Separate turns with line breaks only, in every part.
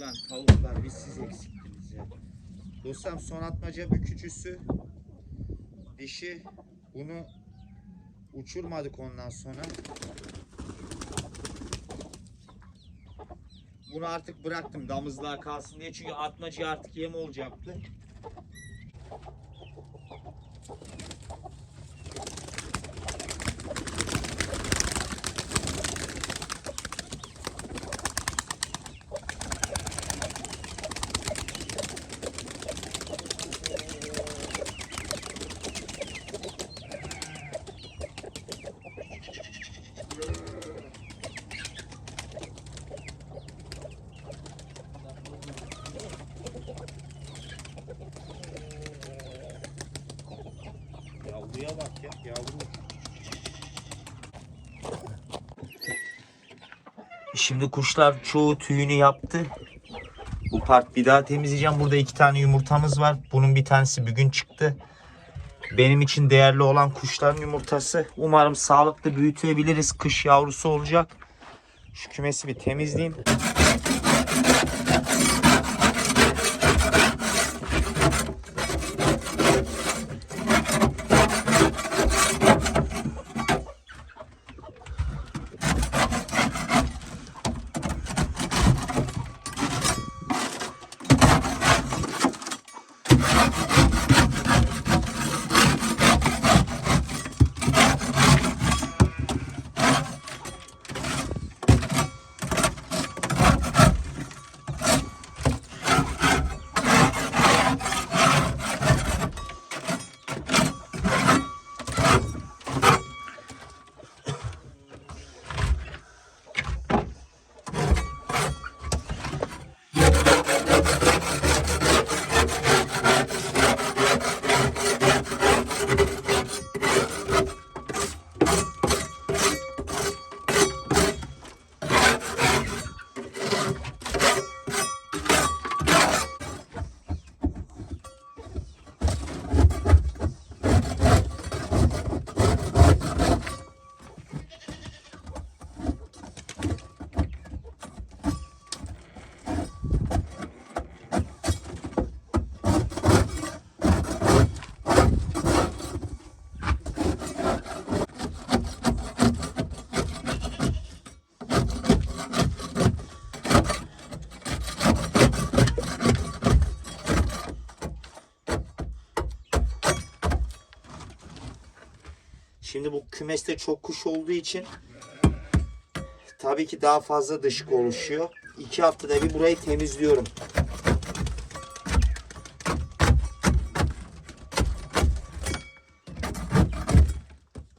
Ulan tavuklar biz siz eksiktiniz ya. Dostum son atmaca bükücüsü. Dişi. Bunu uçurmadık ondan sonra. Bunu artık bıraktım damızlığa kalsın diye. Çünkü atmacı artık yem olacaktı. Yavruya Şimdi kuşlar çoğu tüyünü yaptı. Bu part bir daha temizleyeceğim. Burada iki tane yumurtamız var. Bunun bir tanesi bugün çıktı. Benim için değerli olan kuşların yumurtası. Umarım sağlıklı büyütebiliriz. Kış yavrusu olacak. Şu kümesi bir temizleyeyim. Şimdi bu kümeste çok kuş olduğu için tabii ki daha fazla dışkı oluşuyor. İki haftada bir burayı temizliyorum.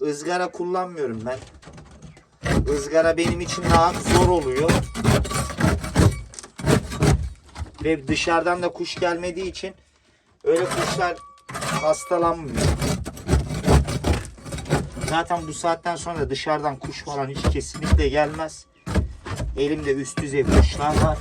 Izgara kullanmıyorum ben. Izgara benim için daha zor oluyor. Ve dışarıdan da kuş gelmediği için öyle kuşlar hastalanmıyor. Zaten bu saatten sonra dışarıdan kuş falan hiç kesinlikle gelmez. Elimde üst düzey kuşlar var.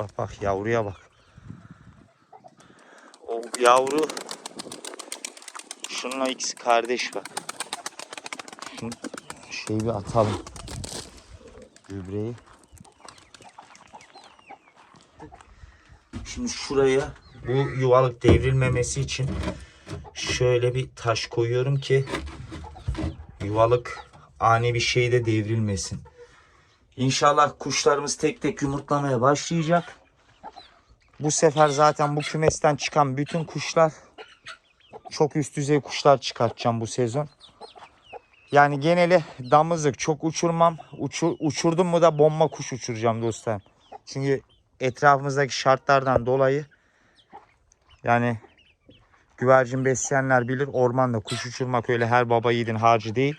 Bak bak yavruya bak. O yavru şununla ikisi kardeş bak. Şunu şeyi bir atalım. Gübreyi. Şimdi şuraya bu yuvalık devrilmemesi için şöyle bir taş koyuyorum ki yuvalık ani bir şeyde devrilmesin. İnşallah kuşlarımız tek tek yumurtlamaya başlayacak. Bu sefer zaten bu kümesten çıkan bütün kuşlar çok üst düzey kuşlar çıkartacağım bu sezon. Yani geneli damızlık çok uçurmam. Uçur, uçurdum mu da bomba kuş uçuracağım dostlar. Çünkü etrafımızdaki şartlardan dolayı yani güvercin besleyenler bilir ormanda kuş uçurmak öyle her baba yiğidin harcı değil.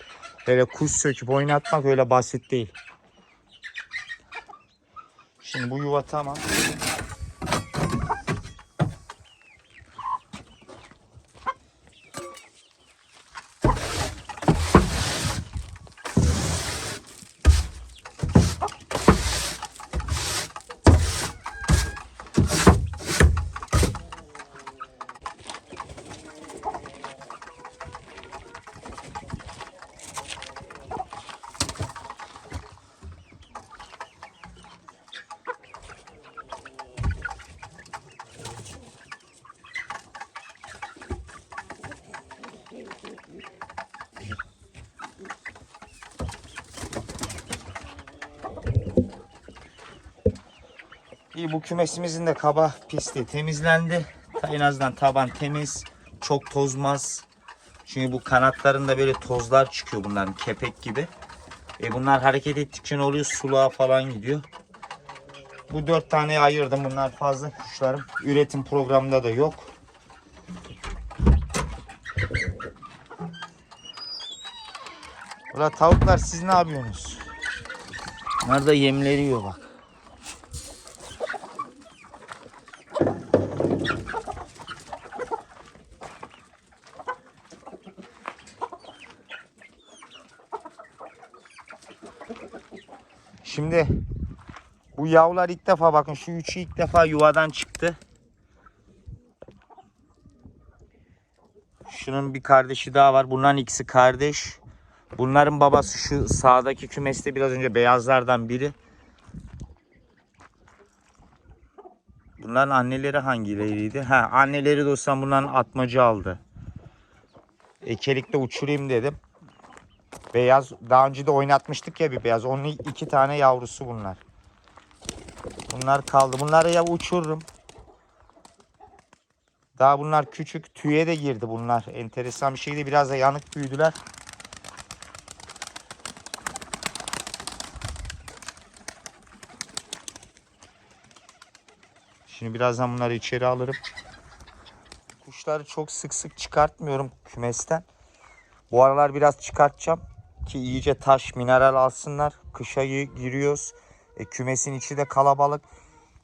Öyle kuş söküp oynatmak öyle basit değil. Şimdi bu yuva tamam. İyi bu kümesimizin de kaba pisti temizlendi. En azından taban temiz. Çok tozmaz. Çünkü bu kanatlarında böyle tozlar çıkıyor bunların kepek gibi. E bunlar hareket ettikçe ne oluyor? Suluğa falan gidiyor. Bu dört tane ayırdım. Bunlar fazla kuşlarım. Üretim programında da yok. Ula tavuklar siz ne yapıyorsunuz? Bunlar da yemleri yiyor bak. Şimdi bu yavrular ilk defa bakın şu üçü ilk defa yuvadan çıktı. Şunun bir kardeşi daha var. Bunların ikisi kardeş. Bunların babası şu sağdaki kümeste biraz önce beyazlardan biri. Bunların anneleri hangileriydi? Ha, anneleri dostum bunların atmacı aldı. Ekelikte uçurayım dedim. Beyaz daha önce de oynatmıştık ya bir beyaz. Onun iki tane yavrusu bunlar. Bunlar kaldı. Bunları ya uçururum. Daha bunlar küçük. Tüye de girdi bunlar. Enteresan bir şeydi. Biraz da yanık büyüdüler. Şimdi birazdan bunları içeri alırım. Kuşları çok sık sık çıkartmıyorum kümesten. Bu aralar biraz çıkartacağım ki iyice taş mineral alsınlar. Kışa gi- giriyoruz. E, kümesin içi de kalabalık.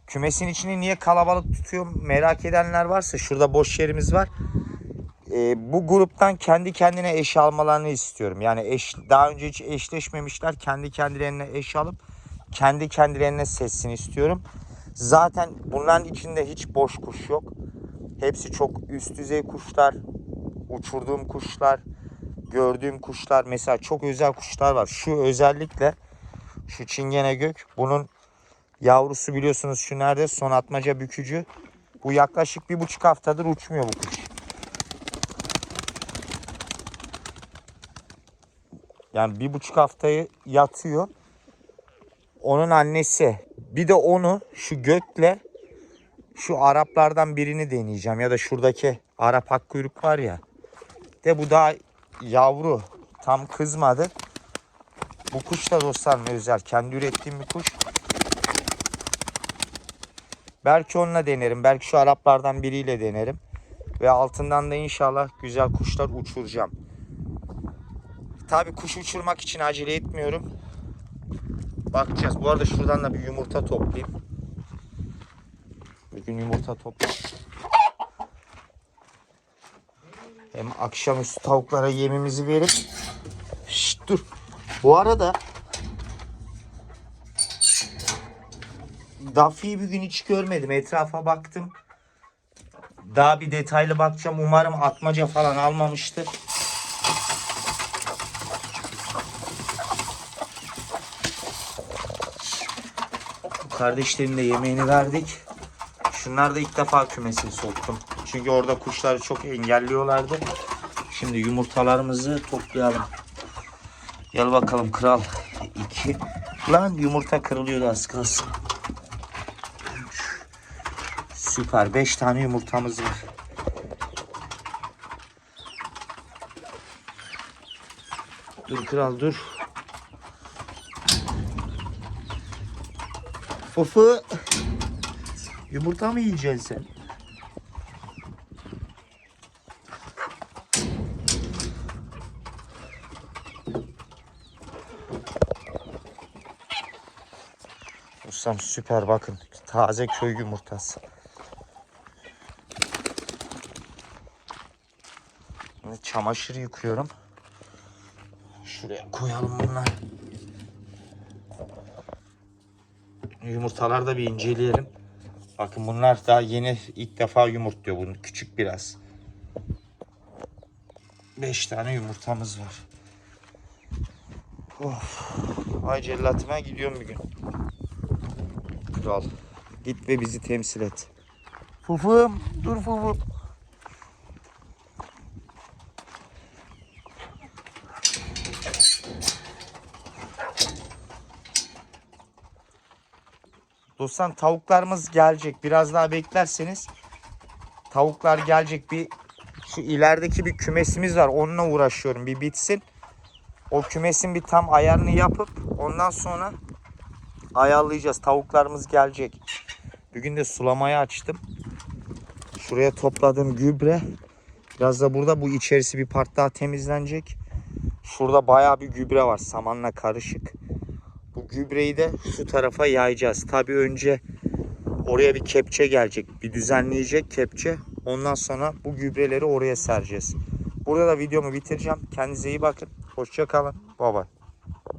Kümesin içini niye kalabalık tutuyorum merak edenler varsa şurada boş yerimiz var. E, bu gruptan kendi kendine eş almalarını istiyorum. Yani eş daha önce hiç eşleşmemişler. Kendi kendilerine eş alıp kendi kendilerine sessin istiyorum. Zaten bunların içinde hiç boş kuş yok. Hepsi çok üst düzey kuşlar. Uçurduğum kuşlar gördüğüm kuşlar mesela çok özel kuşlar var. Şu özellikle şu çingene gök bunun yavrusu biliyorsunuz şu nerede son atmaca bükücü. Bu yaklaşık bir buçuk haftadır uçmuyor bu kuş. Yani bir buçuk haftayı yatıyor. Onun annesi bir de onu şu gökle şu Araplardan birini deneyeceğim ya da şuradaki Arap akkuyruk var ya. De bu daha yavru tam kızmadı. Bu kuş da dostlarım özel. Kendi ürettiğim bir kuş. Belki onunla denerim. Belki şu Araplardan biriyle denerim. Ve altından da inşallah güzel kuşlar uçuracağım. Tabi kuş uçurmak için acele etmiyorum. Bakacağız. Bu arada şuradan da bir yumurta toplayayım. Bugün yumurta toplayayım. Hem akşamüstü tavuklara yemimizi verip Şşt, dur. Bu arada Duffy'yi bir gün hiç görmedim. Etrafa baktım. Daha bir detaylı bakacağım. Umarım atmaca falan almamıştır. Kardeşlerin de yemeğini verdik. Şunlar da ilk defa kümesi soktum. Çünkü orada kuşları çok engelliyorlardı. Şimdi yumurtalarımızı toplayalım. Gel bakalım kral. 2. Lan yumurta kırılıyordu az kalsın. Süper. 5 tane yumurtamız var. Dur kral dur. Fıfı. Yumurta mı yiyeceksin sen? Ustam süper bakın. Taze köy yumurtası. Şimdi çamaşır yıkıyorum. Şuraya koyalım bunları. Yumurtaları da bir inceleyelim. Bakın bunlar daha yeni ilk defa yumurtluyor bunu. Küçük biraz. 5 tane yumurtamız var. Of. Ay cellatıma gidiyorum bir gün. Kral. Git ve bizi temsil et. Fufum. Dur fufum. Dostlar tavuklarımız gelecek. Biraz daha beklerseniz tavuklar gelecek. Bir şu ilerideki bir kümesimiz var. Onunla uğraşıyorum. Bir bitsin. O kümesin bir tam ayarını yapıp ondan sonra ayarlayacağız. Tavuklarımız gelecek. Bugün de sulamayı açtım. Şuraya topladığım gübre. Biraz da burada bu içerisi bir part daha temizlenecek. Şurada bayağı bir gübre var. Samanla karışık. Bu gübreyi de şu tarafa yayacağız. Tabii önce oraya bir kepçe gelecek. Bir düzenleyecek kepçe. Ondan sonra bu gübreleri oraya sereceğiz. Burada da videomu bitireceğim. Kendinize iyi bakın. Hoşça kalın. Bye bye.